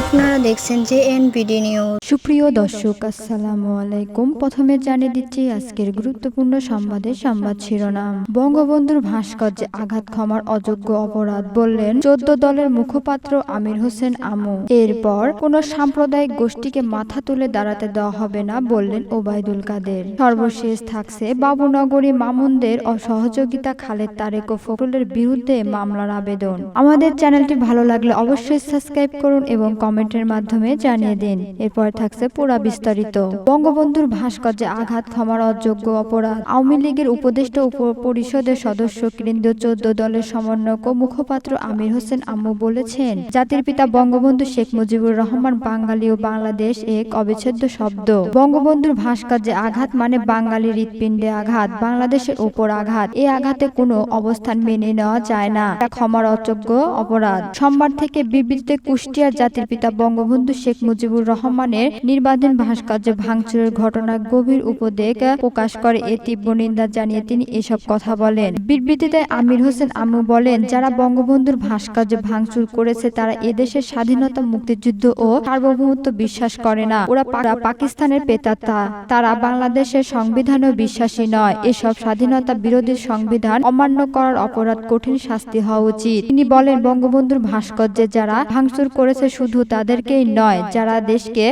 আপনারা দেখছেন যে এনবিডি নিউজ সুপ্রিয় দর্শক, আসসালামু আলাইকুম। প্রথমে জানিয়ে দিচ্ছি আজকের গুরুত্বপূর্ণ সংবাদের সংবাদ শিরোনাম। বঙ্গবন্ধুর ভাস্কর্যে আঘাত ক্ষমার অযোগ্য অপরাধ বললেন চোদ্দ দলের মুখপাত্র আমির হোসেন আমু। এরপর কোন সাম্প্রদায়িক গোষ্ঠীকে মাথা তুলে দাঁড়াতে দেওয়া হবে না বললেন ওবায়দুল কাদের। সর্বশেষ থাকছে বাবুনগরী মামুনদের অসহযোগিতা খালেদ তারেক ও ফখরুলের বিরুদ্ধে মামলার আবেদন। আমাদের চ্যানেলটি ভালো লাগলে অবশ্যই সাবস্ক্রাইব করুন এবং কমেন্টের মাধ্যমে জানিয়ে দিন। এরপর থাকছে পুরা বিস্তারিত। বঙ্গবন্ধুর ভাস্কর্যে আঘাত, ক্ষমার অযোগ্য অপরাধ। আওয়ামী লীগের উপদেষ্টা উপ পরিষদের সদস্য কেন্দ্রীয় চোদ্দ দলের সমন্বয়ক মুখপাত্র আমির হোসেন আম্মু বলেছেন, জাতির পিতা বঙ্গবন্ধু শেখ মুজিবুর রহমান বাঙালি ও বাংলাদেশ এক অবিচ্ছেদ্য শব্দ। বঙ্গবন্ধুর ভাস্কর্যে আঘাত মানে বাঙালি হৃৎপিণ্ডে আঘাত, বাংলাদেশের ওপর আঘাত। এই আঘাতে কোনো অবস্থান মেনে নেওয়া যায় না। ক্ষমার অযোগ্য অপরাধ। সোমবার থেকে বিবৃতিতে কুষ্টিয়ার জাতির পিতা বঙ্গবন্ধু শেখ মুজিবুর রহমানের নির্বাচন ভাস্কর্য ভাঙচুরের ঘটনার গভীর উপদেশ প্রকাশ করে এ তীব্র নিন্দা জানিয়ে তিনি এসব কথা বলেন। বিবৃতিতে আমির হোসেন আমু বলেন, যারা বঙ্গবন্ধুর ভাস্কর্য ভাঙচুর করেছে, তারা এদেশের স্বাধীনতা, মুক্তিযুদ্ধ ও সার্বভৌমত্ব বিশ্বাস করে না। ওরা পাকিস্তানের পেতাত্তা। তারা বাংলাদেশের সংবিধানেও বিশ্বাসী নয়। এসব স্বাধীনতা বিরোধী সংবিধান অমান্য করার অপরাধ কঠিন শাস্তি হওয়া উচিত। তিনি বলেন, বঙ্গবন্ধুর ভাস্কর্যে যারা ভাঙচুর করেছে, শুধু তাদেরকেই নয়, যারা দেশকে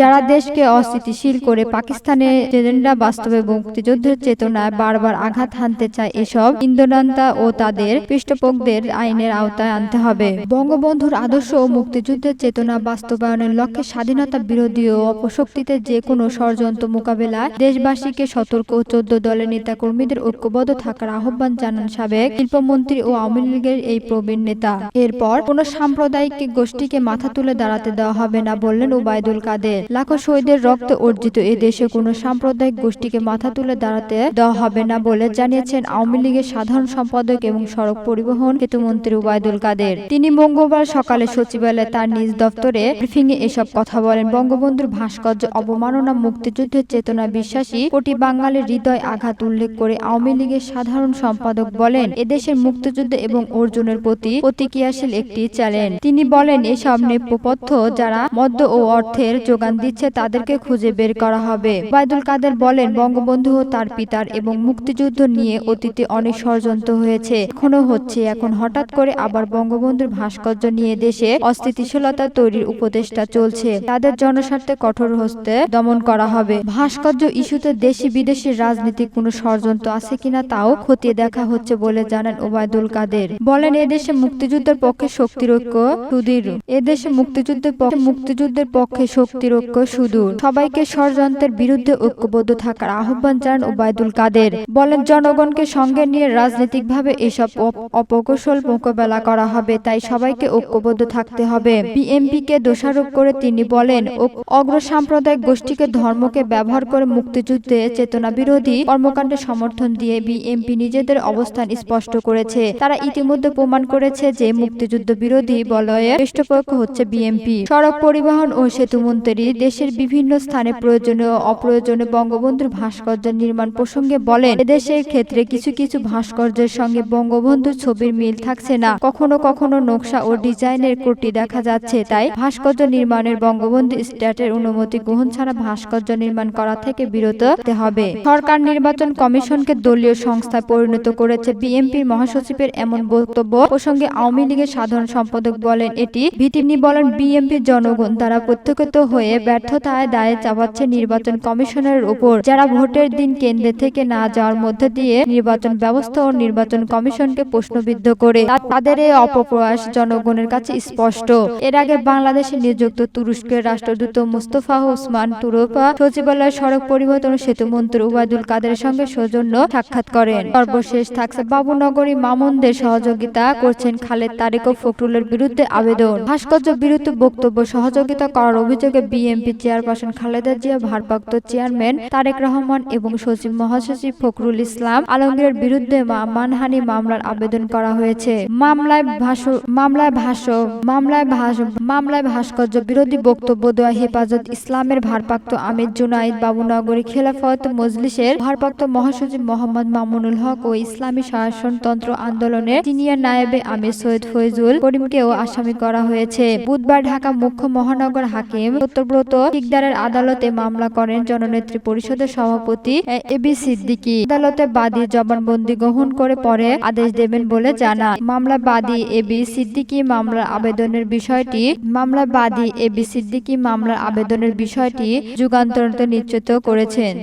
যারা দেশকে অস্থিতিশীল করে পাকিস্তানের এজেন্ডা বাস্তবে মুক্তিযুদ্ধের চেতনায় বারবার আঘাত হানতে চায় এসব ইন্দোনান্তা ও তাদের পৃষ্ঠপোষকদের আইনের আওতায় আনতে হবে। বঙ্গবন্ধুর আদর্শ ও মুক্তিযুদ্ধের চেতনা বাস্তবায়নের লক্ষ্যে স্বাধীনতা বিরোধী ও অপশক্তিতে যে কোনো ষড়যন্ত্র মোকাবেলায় দেশবাসীকে সতর্ক ও চোদ্দ দলের নেতাকর্মীদের ঐক্যবদ্ধ থাকার আহ্বান জানান সাবেক শিল্পমন্ত্রী ও আওয়ামী লীগের এই প্রবীণ নেতা। এরপর কোন সাম্প্রদায়িক গোষ্ঠীকে মাথা তুলে দাঁড়াতে দেওয়া হবে না বললেন ওবায়দুল কাদের। লাখো শহীদের রক্তে অর্জিত এ দেশে কোনো সাম্প্রদায়িক গোষ্ঠীকে মাথা তুলে দাঁড়াতে দেওয়া হবে না বলে জানিয়েছেন আওয়ামী লীগের সাধারণ সম্পাদক এবং সড়ক পরিবহন সেতুমন্ত্রী ওবায়দুল কাদের। তিনি মঙ্গলবার সকালে সচিবালয়ে তার নিজ দপ্তরে এ এসব কথা বলেন। বঙ্গবন্ধুর ভাস্কর্য অবমাননা মুক্তিযুদ্ধের চেতনা বিশ্বাসী কোটি বাঙালির হৃদয় আঘাত উল্লেখ করে আওয়ামী লীগের সাধারণ সম্পাদক বলেন, এদেশের মুক্তিযুদ্ধ এবং অর্জুনের প্রতি প্রতিক্রিয়াশীল একটি চ্যালেঞ্জ। তিনি বলেন, এসব নেপথ্য যারা মদ্য ও অর্থের যোগান দিচ্ছে তাদেরকে খুঁজে বের করা হবে। ওবায়দুল কাদের বলেন, বঙ্গবন্ধু ও তার পিতার এবং মুক্তিযুদ্ধ নিয়ে অতীতে অনেক ষড়যন্ত্র হয়েছে। এখনও হচ্ছে, এখন হঠাৎ করে আবার বঙ্গবন্ধুর ভাস্কর্য নিয়ে দেশে অস্থিতিশীলতা তৈরির উপদেষ্টা চলছে। তাদের জনস্বার্থে কঠোর হস্তে দমন করা হবে। ভাস্কর্য ইস্যুতে দেশি বিদেশি রাজনীতিক কোনো ষড়যন্ত্র আছে কিনা তাও খতিয়ে দেখা হচ্ছে বলে জানান ওবায়দুল কাদের। বলেন এদেশে মুক্তিযুদ্ধের পক্ষে শক্তির ঐক্য সুদৃঢ়। এদেশে মুক্তিযুদ্ধের পক্ষে মুক্তিযুদ্ধের পক্ষে শক্তির ঐক্য সুদূর। সবাইকে ষড়যন্ত্রের বিরুদ্ধে ঐক্যবদ্ধ থাকার আহ্বান জানান ওবায়দুল কাদের। বলেন জনগণকে সঙ্গে নিয়ে রাজনৈতিকভাবে এসব অপকৌশল মোকাবেলা করা হবে তাই সবাইকে ঐক্যবদ্ধ থাকতে হবে। বিএমপিকে দোষারোপ করে তিনি বলেন "ও- অগ্র সাম্প্রদায়িক গোষ্ঠীকে ধর্মকে ব্যবহার করে মুক্তিযুদ্ধে চেতনা বিরোধী কর্মকাণ্ডে সমর্থন দিয়ে বিএমপি নিজেদের অবস্থান স্পষ্ট করেছে। তারা ইতিমধ্যে প্রমাণ করেছে যে মুক্তিযুদ্ধ বিরোধী বলয়ে পৃষ্ঠপোষক হচ্ছে বিএমপি সড়ক পরিবহন ও সেতু মন্ত্রী দেশের বিভিন্ন স্থানে প্রয়োজনীয় অপ্রয়োজনীয় বঙ্গবন্ধুর ভাস্কর্য নির্মাণ প্রসঙ্গে বলেন, এদেশের ক্ষেত্রে কিছু কিছু ভাস্কর্যের সঙ্গে বঙ্গবন্ধুর ছবির মিল থাকছে না। কখনো কখনো নকশা ও ডিজাইনের ত্রুটি দেখা যাচ্ছে, তাই ভাস্কর্য নির্মাণের বঙ্গবন্ধু স্ট্যাটের অনুমতি গ্রহণ ছাড়া ভাস্কর্য নির্মাণ করা থেকে বিরত হতে হবে। সরকার নির্বাচন কমিশনকে দলীয় সংস্থায় পরিণত করেছে বিএনপির মহাসচিবের এমন বক্তব্য প্রসঙ্গে আওয়ামী লীগের সাধারণ সম্পাদক বলেন, এটি তিনি বলেন বিএনপির জনগণ দ্বারা প্রত্যক্ষিত হয়ে ব্যর্থতায় দায়ে চাপাচ্ছে নির্বাচন কমিশনের উপর। যারা ভোটের দিন কেন্দ্রে থেকে না যাওয়ার মধ্যে দিয়ে নির্বাচন ব্যবস্থা ও নির্বাচন কমিশনকে প্রশ্নবিদ্ধ করে তাদের এই অপপ্রয়াস জনগণের কাছে স্পষ্ট। এর আগে বাংলাদেশে নিযুক্ত তুরস্কের রাষ্ট্রদূত মুস্তফা ওসমান তুরফা সচিবালয় সড়ক পরিবহন ও সেতু মন্ত্রী ওবায়দুল কাদের সঙ্গে সৌজন্য সাক্ষাৎ করেন। সর্বশেষ থাকছে বাবুনগরী মামুনদের সহযোগিতা করছেন খালেদ তারেক ও ফখরুলের বিরুদ্ধে আবেদন। ভাস্কর্য বিরুদ্ধে বক্তব্য সহযোগিতা করার অভিযোগে বিএনপি চেয়ারপারসন খালেদা জিয়া, ভারপ্রাপ্ত চেয়ারম্যান তারেক রহমান এবং সচিব মহাসচিব ফখরুল ইসলাম আলমগীরের বিরুদ্ধে মানহানি মামলার আবেদন করা হয়েছে। মামলায় ভাষ্য মামলায় ভাষ্য, মামলায় ভাষ মামলায় ভাস্কর্য বিরোধী বক্তব্য দেওয়া হেফাজত ইসলামের ভারপ্রাপ্ত আমির জুনাইদ বাবুনগরী খেলাফত মজলিসের ভারপ্রাপ্ত মহাসচিব মোহাম্মদ মামুনুল হক ও ইসলামী শাসনতন্ত্র আন্দোলনের সিনিয়র নায়েবে আমির সৈয়দ ফৈজুল করিমকেও আসামি করা হয়েছে। বুধবার বুধবার ঢাকা মুখ্য মহানগর হাকিম সত্যব্রত শিকদারের আদালতে মামলা করেন জননেত্রী পরিষদের সভাপতি এ, এবি সিদ্দিকি। আদালতে বাদী জবানবন্দি গ্রহণ করে পরে আদেশ দেবেন বলে জানা মামলা বাদী এবি সিদ্দিকি মামলার আবেদনের বিষয়টি মামলা বাদী এ বি সিদ্দিকি মামলার আবেদনের বিষয়টি যুগান্তর নিশ্চিত করেছেন।